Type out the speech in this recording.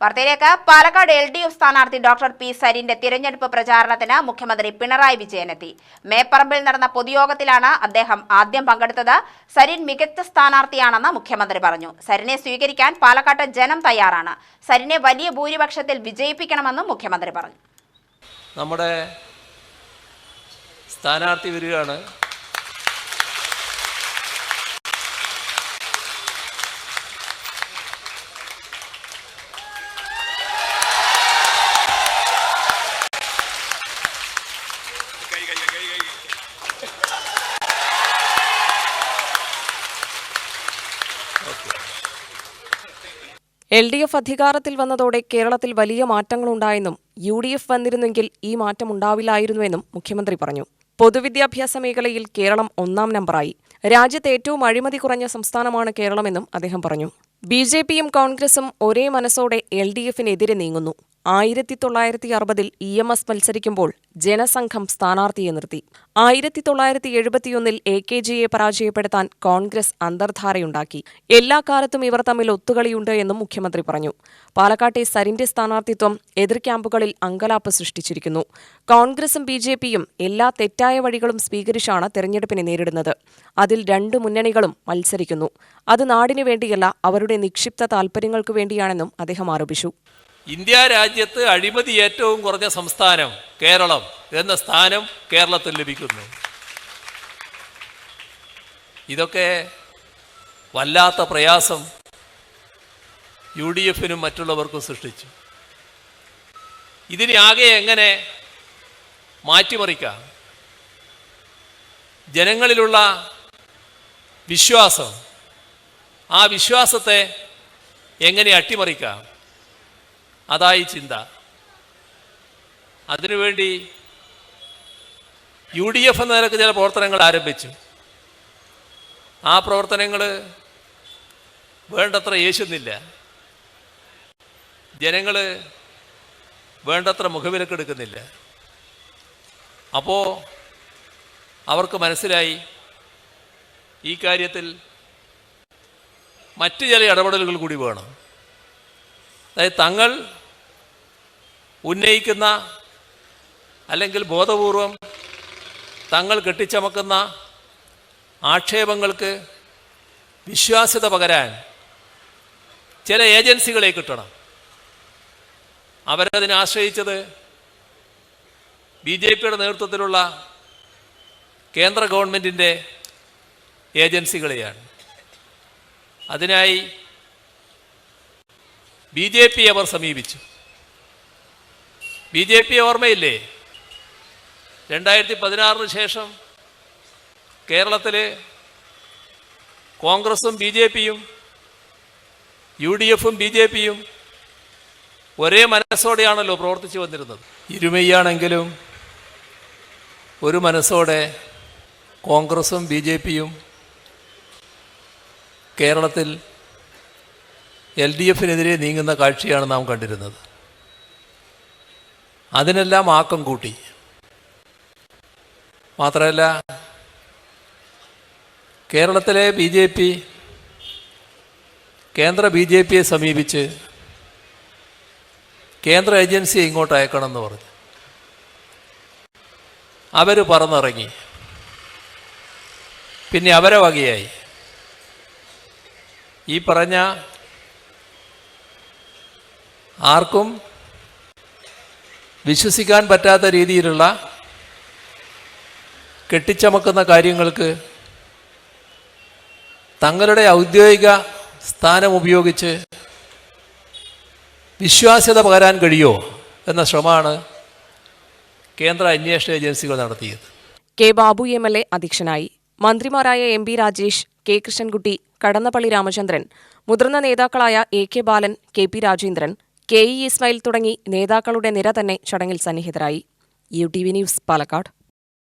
വാർത്തയിലേക്ക്. Palakkad L D F സ്ഥാനാർത്ഥി doctor P സരിന്റെ തിരഞ്ഞെടുപ്പ് പ്രചാരണത്തിന് മുഖ്യമന്ത്രി പിണറായി വിജയനെത്തി. മേപ്പറമ്പിൽ നടന്ന പൊതുയോഗത്തിലാണ് അദ്ദേഹം ആദ്യം പങ്കെടുത്തത്. സരിൻ മികച്ച സ്ഥാനാർത്ഥിയാണെന്ന് മുഖ്യമന്ത്രി പറഞ്ഞു. സരിനെ സ്വീകരിക്കാൻ പാലക്കാട്ട് ജനം തയ്യാറാണ്. സരിനെ വലിയ ഭൂരിപക്ഷത്തിൽ വിജയിപ്പിക്കണമെന്നും മുഖ്യമന്ത്രി പറഞ്ഞു. നമ്മുടെ സ്ഥാനാർത്ഥി വരികയാണ് എൽ ഡി എഫ് അധികാരത്തിൽ വന്നതോടെ കേരളത്തിൽ വലിയ മാറ്റങ്ങളുണ്ടായെന്നും യു ഡി എഫ് വന്നിരുന്നെങ്കിൽ ഈ മാറ്റം ഉണ്ടാവില്ലായിരുന്നുവെന്നും മുഖ്യമന്ത്രി പറഞ്ഞു. പൊതുവിദ്യാഭ്യാസ മേഖലയിൽ കേരളം ഒന്നാം നമ്പറായി. രാജ്യത്തെ ഏറ്റവും അഴിമതി കുറഞ്ഞ സംസ്ഥാനമാണ് കേരളമെന്നും അദ്ദേഹം പറഞ്ഞു. ബി ജെ പിയും കോൺഗ്രസും ഒരേ മനസ്സോടെ എൽ ഡി എഫിനെതിരെ നീങ്ങുന്നു. ആയിരത്തി തൊള്ളായിരത്തി അറുപതിൽ ഇ എം എസ് മത്സരിക്കുമ്പോൾ ജനസംഘം സ്ഥാനാർത്ഥിയെ നിർത്തി. ആയിരത്തി തൊള്ളായിരത്തി എഴുപത്തിയൊന്നിൽ എ കെ ജിയെ പരാജയപ്പെടുത്താൻ കോൺഗ്രസ് അന്തർധാരയുണ്ടാക്കി. എല്ലാ കാലത്തും ഇവർ തമ്മിൽ ഒത്തുകളിയുണ്ട് എന്നും മുഖ്യമന്ത്രി പറഞ്ഞു. പാലക്കാട്ടെ സരിന്റെ സ്ഥാനാർത്ഥിത്വം എതിർ ക്യാമ്പുകളിൽ അങ്കലാപ്പ് സൃഷ്ടിച്ചിരിക്കുന്നു. കോൺഗ്രസും ബി ജെ പിയും എല്ലാ തെറ്റായ വഴികളും സ്വീകരിച്ചാണ് തെരഞ്ഞെടുപ്പിനെ നേരിടുന്നത്. അതിൽ രണ്ട് മുന്നണികളും മത്സരിക്കുന്നു. അത് നാടിനു വേണ്ടിയല്ല അവരുടെ നിക്ഷിപ്ത താൽപര്യങ്ങൾക്കു വേണ്ടിയാണെന്നും അദ്ദേഹം ആരോപിച്ചു. ഇന്ത്യ രാജ്യത്ത് അഴിമതി ഏറ്റവും കുറഞ്ഞ സംസ്ഥാനം കേരളം എന്ന സ്ഥാനം കേരളത്തിൽ ലഭിക്കുന്നു. ഇതൊക്കെ വല്ലാത്ത പ്രയാസം യു ഡി എഫിനും മറ്റുള്ളവർക്കും സൃഷ്ടിച്ചു. ഇതിനെ ആകെ എങ്ങനെ മാറ്റിമറിക്കാം? ജനങ്ങളിലുള്ള വിശ്വാസം ആ വിശ്വാസത്തെ എങ്ങനെ അട്ടിമറിക്കാം? അതായി ചിന്ത. അതിനുവേണ്ടി യു ഡി എഫ് എന്ന നിലയ്ക്ക് ചില പ്രവർത്തനങ്ങൾ ആരംഭിച്ചു. ആ പ്രവർത്തനങ്ങൾ വേണ്ടത്ര യേശുന്നില്ല ജനങ്ങൾ വേണ്ടത്ര മുഖവിലക്കെടുക്കുന്നില്ല. അപ്പോൾ അവർക്ക് മനസ്സിലായി ഈ കാര്യത്തിൽ മറ്റു ചില ഇടപെടലുകൾ കൂടി വേണം. അതായത് തങ്ങൾ ഉന്നയിക്കുന്ന അല്ലെങ്കിൽ ബോധപൂർവം തങ്ങൾ കെട്ടിച്ചമക്കുന്ന ആക്ഷേപങ്ങൾക്ക് വിശ്വാസ്യത പകരാൻ ചില ഏജൻസികളെ കിട്ടണം. അവരതിനെ ആശ്രയിച്ചത് ബി ജെ പിയുടെ നേതൃത്വത്തിലുള്ള കേന്ദ്ര ഗവൺമെന്റിന്റെ ഏജൻസികളെയാണ്. അതിനായി ബി ജെ പി അവർ സമീപിച്ചു. ബി ജെ പി ഓർമ്മയില്ലേ? രണ്ടായിരത്തി പതിനാറിന് ശേഷം കേരളത്തിൽ കോൺഗ്രസും ബി ജെ പിയും യു ഡി എഫും ബി ജെ പിയും ഒരേ മനസ്സോടെയാണല്ലോ പ്രവർത്തിച്ചു വന്നിരുന്നത്. ഇരുമയ്യാണെങ്കിലും ഒരു മനസ്സോടെ കോൺഗ്രസും ബി ജെ പിയും കേരളത്തിൽ എൽ ഡി എഫിനെതിരെ നീങ്ങുന്ന കാഴ്ചയാണ് നാം കണ്ടിരുന്നത്. അതിനെല്ലാം ആക്കം കൂട്ടി. മാത്രമല്ല കേരളത്തിലെ ബി ജെ പി കേന്ദ്ര ബി ജെ പിയെ സമീപിച്ച് കേന്ദ്ര ഏജൻസിയെ ഇങ്ങോട്ട് അയക്കണമെന്ന് പറഞ്ഞു. അവർ പറന്നിറങ്ങി. പിന്നെ അവരെ വകയായി. ഈ പറഞ്ഞ ആർക്കും വിശ്വസിക്കാൻ പറ്റാത്ത രീതിയിലുള്ള കെട്ടിച്ചമക്കുന്ന കാര്യങ്ങൾക്ക് തങ്ങളുടെ ഔദ്യോഗിക സ്ഥാനം ഉപയോഗിച്ച് വിശ്വാസ്യത പകരാൻ കഴിയോ എന്ന ശ്രമമാണ് കേന്ദ്ര അന്വേഷണ ഏജൻസികൾ നടത്തിയത്. K Babu M L A അധ്യക്ഷനായി. മന്ത്രിമാരായ M P Rajesh K Krishnankutty Kadannappalli Ramachandran മുതിർന്ന നേതാക്കളായ A K Balan K P Rajendran K E Ismail തുടങ്ങി നേതാക്കളുടെ നിര തന്നെ ചടങ്ങിൽ സന്നിഹിതരായി. U T V news Palakkad.